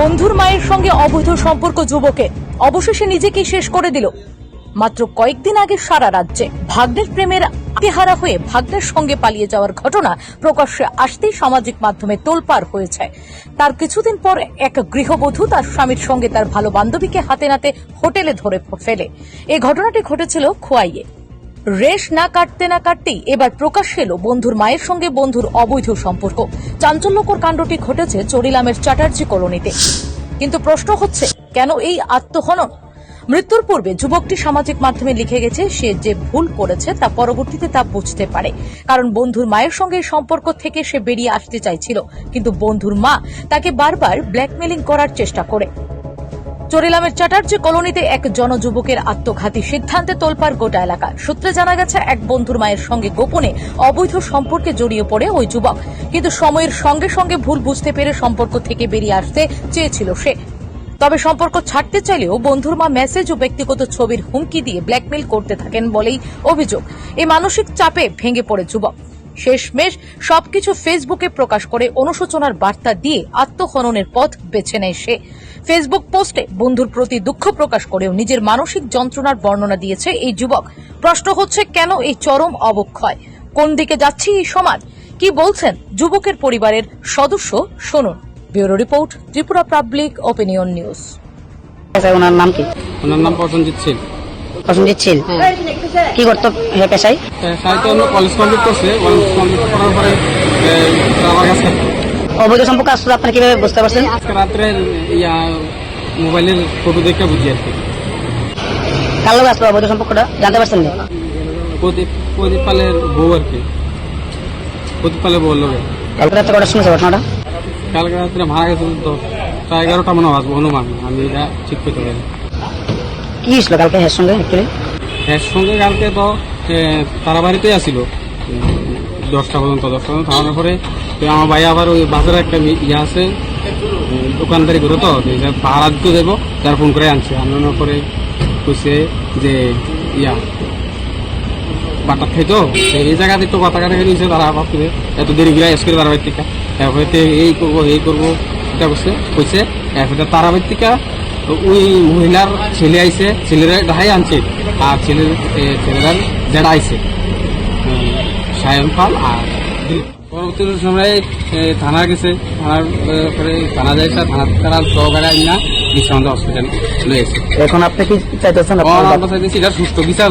বন্ধুর মায়ের সঙ্গে অবৈধ সম্পর্ক যুবকে অবশেষে নিজেকেই শেষ করে দিল। মাত্র কয়েকদিন আগে সারা রাজ্যে ভাগ্নের প্রেমের আত্মহারা হয়ে ভাগ্নের সঙ্গে পালিয়ে যাওয়ার ঘটনা প্রকাশ্যে আসতেই সামাজিক মাধ্যমে তোলপাড় হয়েছে। তার কিছুদিন পর এক গৃহবধূ তার স্বামীর সঙ্গে তার ভালো বান্ধবীকে হাতে নাতে হোটেলে ধরে ফেলে। এই ঘটনাটি ঘটেছিল খোয়াইয়ে। রেশ না কাটতে না কাটতেই এবার প্রকাশ এলো বন্ধুর মায়ের সঙ্গে বন্ধুর অবৈধ সম্পর্ক। চাঞ্চল্যকর কাণ্ডটি ঘটেছে চরিলামের চ্যাটার্জি কলোনিতে। কিন্তু প্রশ্ন হচ্ছে, কেন এই আত্মহনন? মৃত্যুর পূর্বে যুবকটি সামাজিক মাধ্যমে লিখে গেছে, সে যে ভুল করেছে তা পরবর্তীতে তা বুঝতে পারে। কারণ বন্ধুর মায়ের সঙ্গে সম্পর্ক থেকে সে বেরিয়ে আসতে চাইছিল, কিন্তু বন্ধুর মা তাকে বারবার ব্ল্যাকমেলিং করার চেষ্টা করে। চরিলামের চ্যাটার্জি কলোনিতে এক জনযুবকের আত্মঘাতী সিদ্ধান্তে তোলপার গোটা এলাকা। সূত্রে জানা গেছে, এক বন্ধুর মায়ের সঙ্গে গোপনে অবৈধ সম্পর্কে জড়িয়ে পড়ে ওই যুবক। কিন্তু সময়ের সঙ্গে সঙ্গে ভুল বুঝতে পেরে সম্পর্ক থেকে বেরিয়ে আসতে চেয়েছিল সে। তবে সম্পর্ক ছাড়তে চাইলেও বন্ধুর মা মেসেজ ও ব্যক্তিগত ছবির হুমকি দিয়ে ব্ল্যাকমেল করতে থাকেন বলেই অভিযোগ। এই মানসিক চাপে ভেঙে পড়ে যুবক। শেষমেশ সবকিছু ফেসবুকে প্রকাশ করে অনুশোচনার বার্তা দিয়ে আত্মহননের পথ বেছে নেয় সে। ফেসবুক পোস্টে বন্ধুর প্রতি দুঃখ প্রকাশ করেও নিজের মানসিক যন্ত্রণার বর্ণনা দিয়েছে এই যুবক। প্রশ্ন হচ্ছে কেন এই চরম অবক্ষয়? কোন দিকে যাচ্ছে এই সমাজ? কি বলছেন যুবকের পরিবারের সদস্য? শুনুন। Bureau report Tripura public opinion news. পেশায় ওনার নাম কি? ওনার নাম প্রসেনজিৎ ছিল প্রসেনজিৎ ছিল। কি করতো হে পেশায়? কলেজ কমপ্লিট করছে। কলেজ কমপ্লিট করার পরে অবৈধ সম্পর্ক আসলে আপনারা কীভাবে বুঝতে পারছেন? রাত্রে ইয়া মোবাইলের ফটো দেখে বুঝি আর কি। কার লোক আসলো অবৈধ সম্পর্কটা? জানতে পারছেন না? প্রদীপ প্রদীপ পালের বউ আর কি। প্রদীপ পালের বউ লোকে কালকে রাত্রে কটার শুনেছে ঘটনাটা? কালকে রাত্রে মারা গেছে তো প্রায় এগারোটা মনে হয় অনুমান আমি এটা ঠিক করতে পারি কি হয়েছিল কালকে হের সঙ্গে অ্যাকচুয়ালি সঙ্গে কালকে তো তারা বাড়িতেই আসিল। দশটা পর্যন্ত দশটা পর্যন্ত থামানোর পরে আমার ভাই আবার ওই বাজারে একটা ইয়ে আছে দোকানদারি করে তো পাহারা দিতে দেবো, তার ফোন করে আনছে। আনানোর পরে কইছে যে, ইয়া, বাটার খাইতো? এই জায়গাতে একটু কথা কাটা দিয়েছে তারা ভাবছে এত দেরি গিয়ে এস করে তারাবাড়ির থেকে। এই করব এই করব, এটা করছে। কইছে তারাবাড়ির থেকে ওই মহিলার ছেলে আইসে ছেলেরা ভাই আনছে আর ছেলের ছেলেরা ছেলেরার জেডা আইসে সায়ন পাল আর পরবর্তী সময় থানা গেছে। থানার পরে থানা যাইছে থানা তারা সহকারে আইনা বিশ্রান্ত হসপিটাল লয়েছে এখন আপনি কি চাইতেছেন এটা সুস্থ বিচার